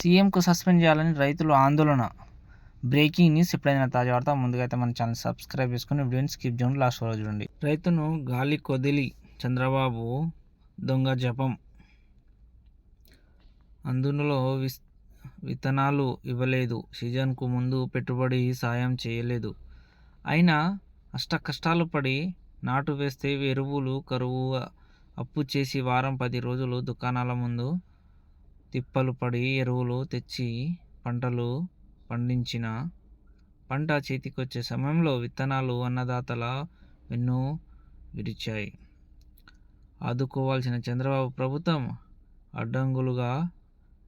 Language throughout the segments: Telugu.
సీఎంకు సస్పెండ్ చేయాలని రైతులు ఆందోళన. బ్రేకింగ్ న్యూస్ ఎప్పుడైనా తాజా వార్త ముందుగా అయితే మన ఛానల్ సబ్స్క్రైబ్ చేసుకుని వీడియోని స్కిప్ చేయండి లాస్ట్ వరకు చూడండి. రైతును గాలి కొదిలి చంద్రబాబు దొంగ జపం. అందులో విస్ విత్తనాలు ఇవ్వలేదు. సీజన్కు ముందు పెట్టుబడి సాయం చేయలేదు. అయినా అష్ట కష్టాలు పడి నాటు వేస్తే ఎరువులు కరువు అప్పు చేసి వారం పది రోజులు దుకాణాల ముందు తిప్పలు పడి ఎరువులు తెచ్చి పంటలు పండించిన పంట చేతికొచ్చే సమయంలో విత్తనాలు అన్నదాతల వెన్ను విరిచాయి. ఆదుకోవాల్సిన చంద్రబాబు ప్రభుత్వం అడ్డంగులుగా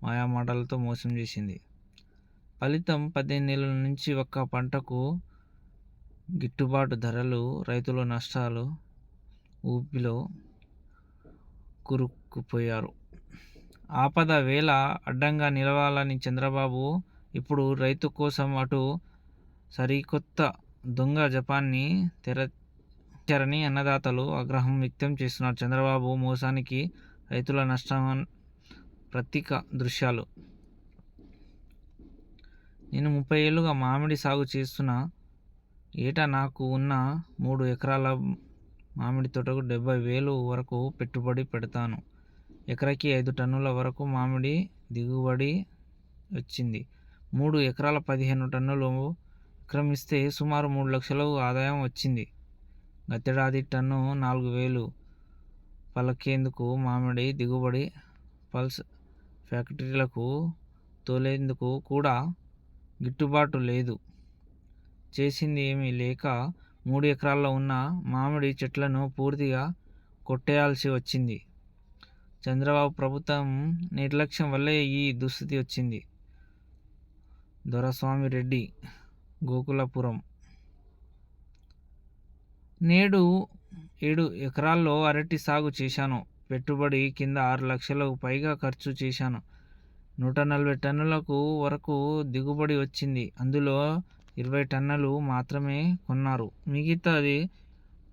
మాయామాటలతో మోసం చేసింది. ఫలితం పద్దెనిమిది నెలల నుంచి ఒక్క పంటకు గిట్టుబాటు ధరలు రైతుల నష్టాలు ఊపిలో కురుక్కుపోయారు. ఆపద వేళ అడ్డంగా నిలవాలని చంద్రబాబు ఇప్పుడు రైతు కోసం అటు సరికొత్త దొంగ జపాన్ని తెరచారని అన్నదాతలు ఆగ్రహం వ్యక్తం చేస్తున్నారు. చంద్రబాబు మోసానికి రైతుల నష్టం ప్రతీక దృశ్యాలు. నేను ముప్పై ఏళ్ళుగా మామిడి సాగు చేస్తున్న ఏటా నాకు ఉన్న మూడు ఎకరాల మామిడి తోటకు డెబ్బై వేలు వరకు పెట్టుబడి పెడతాను. ఎకరాకి ఐదు టన్నుల వరకు మామిడి దిగుబడి వచ్చింది. మూడు ఎకరాల పదిహేను టన్నులు విక్రమిస్తే సుమారు మూడు లక్షల ఆదాయం వచ్చింది. గతేడాది టన్ను నాలుగు వేలు పలకేందుకు మామిడి దిగుబడి పల్స్ ఫ్యాక్టరీలకు తోలేందుకు కూడా గిట్టుబాటు లేదు. చేసింది ఏమీ లేక మూడు ఎకరాల్లో ఉన్న మామిడి చెట్లను పూర్తిగా కొట్టేయాల్సి వచ్చింది. చంద్రబాబు ప్రభుత్వం నిర్లక్ష్యం వల్లే ఈ దుస్థితి వచ్చింది. దొరస్వామి రెడ్డి గోకులపురం. నేడు ఏడు ఎకరాల్లో అరటి సాగు చేశాను. పెట్టుబడి కింద ఆరు లక్షలకు పైగా ఖర్చు చేశాను. నూట నలభై టన్నులకు వరకు దిగుబడి వచ్చింది. అందులో ఇరవై టన్నులు మాత్రమే కొన్నారు. మిగతాది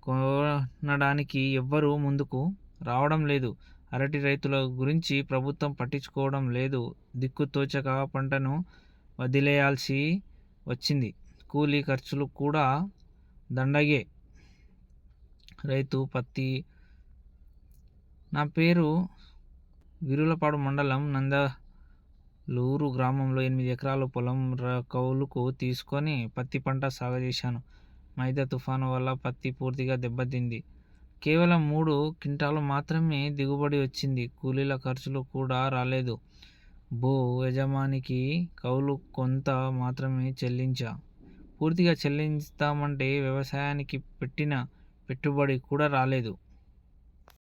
కొనడానికి ఎవ్వరూ ముందుకు రావడం లేదు. అరటి రైతుల గురించి ప్రభుత్వం పట్టించుకోవడం లేదు. దిక్కు తోచక పంటను వదిలేయాల్సి వచ్చింది. కూలీ ఖర్చులు కూడా దండగే. రైతు పత్తి. నా పేరు విరులపాడు మండలం నందలూరు గ్రామంలో ఎనిమిది ఎకరాల పొలం కౌలుకు తీసుకొని పత్తి పంట సాగు చేశాను. మైదా తుఫాను వల్ల పత్తి పూర్తిగా దెబ్బతింది. కేవలం మూడు క్వింటాలు మాత్రమే దిగుబడి వచ్చింది. కూలీల ఖర్చులు కూడా రాలేదు. భూ యజమానికి కౌలు కొంత మాత్రమే చెల్లించా. పూర్తిగా చెల్లిస్తామంటే వ్యవసాయానికి పెట్టిన పెట్టుబడి కూడా రాలేదు.